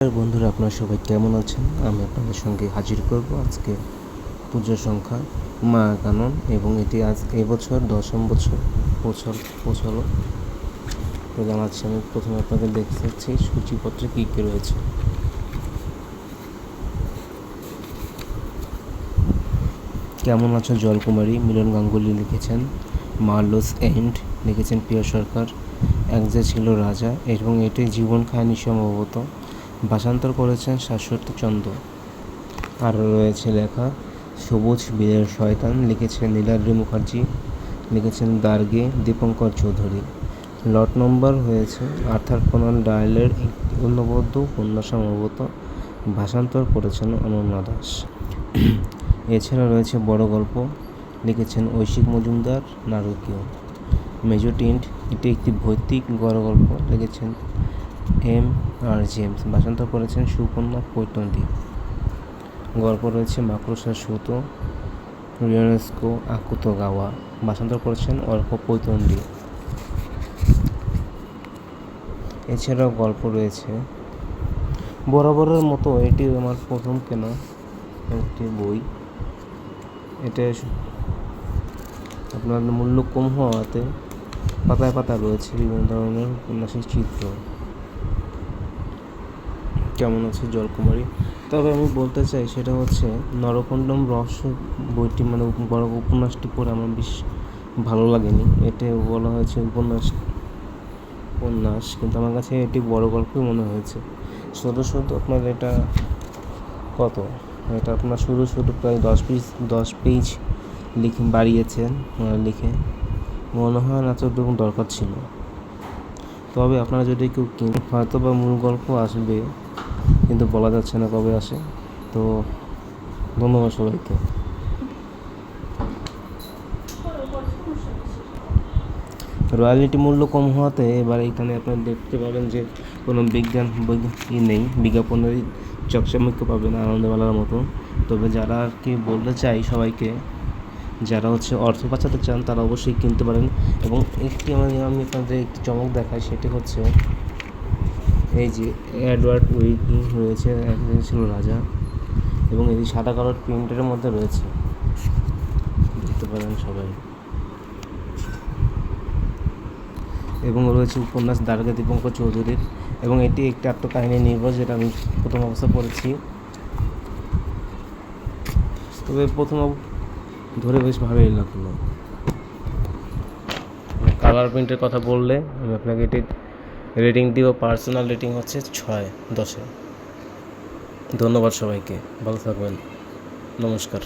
বন্ধুরা, আপনারা সবাই কেমন আছেন? আমি আপনাদের সঙ্গে হাজির করব আজকে পুজোর সংখ্যা মা কানন এবং এটি আজ এবছর দশম বছর পৌঁছাল পৌঁছালো তো জানাচ্ছি, আমি প্রথমে আপনাদের দেখতে সূচিপত্রে কী কী রয়েছে। কেমন আছো জলকুমারী? মিলন গাঙ্গুলি লিখেছেন, মার্লোস এন্ড লিখেছেন প্রিয় সরকার, এক যে ছিল রাজা এবং এটি জীবন কাহিনী সম্ভবত। ভাষান্তর করেছেন শাশ্বত চন্দ্র। আরও রয়েছে লেখা, সবুজ বীরের শয়তান লিখেছেন নীলাদ্রি মুখার্জি, লিখেছেন গার্গে দীপঙ্কর চৌধুরী। লট নম্বর হয়েছে, আর্থার কোনান ডায়ালের একটি অন্যবদ্ধ উপন্যাস সম্ভবত ভাষান্তর করেছেন অনন্যা দাস। এছাড়া রয়েছে বড় গল্প, লিখেছেন ঐশিক মজুমদার, নারকীয়। মেজোটিন্ট এটি একটি ভৌতিক বড় গল্প, লিখেছেন এম আর জেমস। ভাষান্তর করেছেন সুকন্যা কৈতন্ডী গল্প রয়েছে মাকড়সা সুতো রিয়নেস্কো আকুতো গাওয়া ভাষান্তর করেছেন অল্প কৈতন্ডী এছাড়াও গল্প রয়েছে, বরাবরের মতো এটি আমার প্রথম কেনা একটি বই। এটা আপনার মূল্য কম হওয়াতে পাতায় পাতা রয়েছে বিভিন্ন ধরনের উপন্যাসের চিত্র। কেমন আছে জলকুমারী? তবে আমি বলতে চাই, সেটা হচ্ছে নরকণ্ডম রহস্য বইটি মানে বড় উপন্যাসটি পড়ে আমার বেশ ভালো লাগেনি। এতে বলা হয়েছে উপন্যাস উপন্যাস, কিন্তু আমার কাছে এটি বড় গল্পই মনে হয়েছে। শুধু শুধু আপনার এটা কত? এটা আপনার শুধু শুধু প্রায় দশ পিস দশ পেজ লিখে, বাড়িয়েছেন লিখে। মনে হয় না এতটুকু দরকার ছিল। তবে আপনারা যদি কেউ হয়তো বা মূল গল্প আসবে কিন্তু বলা যাচ্ছে না কবে আসে। তো ধন্যবাদ সবাইকে। রয়্যালিটি মূল্য কম হওয়াতে এবার এখানে আপনারা দেখতে পাবেন যে কোনো বিজ্ঞান ই নেই বিজ্ঞাপনের চকচমকে পাবেন আনন্দমেলার মতো তবে যারা আর কি বলতে চাই সবাইকে, যারা হচ্ছে অর্থ বাঁচাতে চান তারা অবশ্যই কিনতে পারেন। এবং একটি আমি আমি আপনাদের একটি চমক দেখাই, সেটি হচ্ছে এই যে অ্যাডওয়ার্ড উইকি রয়েছে একজন ছিল রাজা, এবং এটি সাদা কালার প্রিন্টের মধ্যে রয়েছে। দেখতে পারেন সবাই। এবং রয়েছে উপন্যাস দ্বারকা দীপঙ্কর চৌধুরীর, এবং এটি একটি আত্মকাহিনী নির্ভর, যেটা আমি প্রথম অবস্থা পড়েছি। তবে প্রথম ধরে বেশ ভালোই লাগল। কালার প্রিন্টের কথা বললে, আমি আপনাকে এটি রেটিং দিব পার্সোনাল রেটিং হচ্ছে ছয় দশে। ধন্যবাদ সবাইকে ভালো থাকবেন। নমস্কার।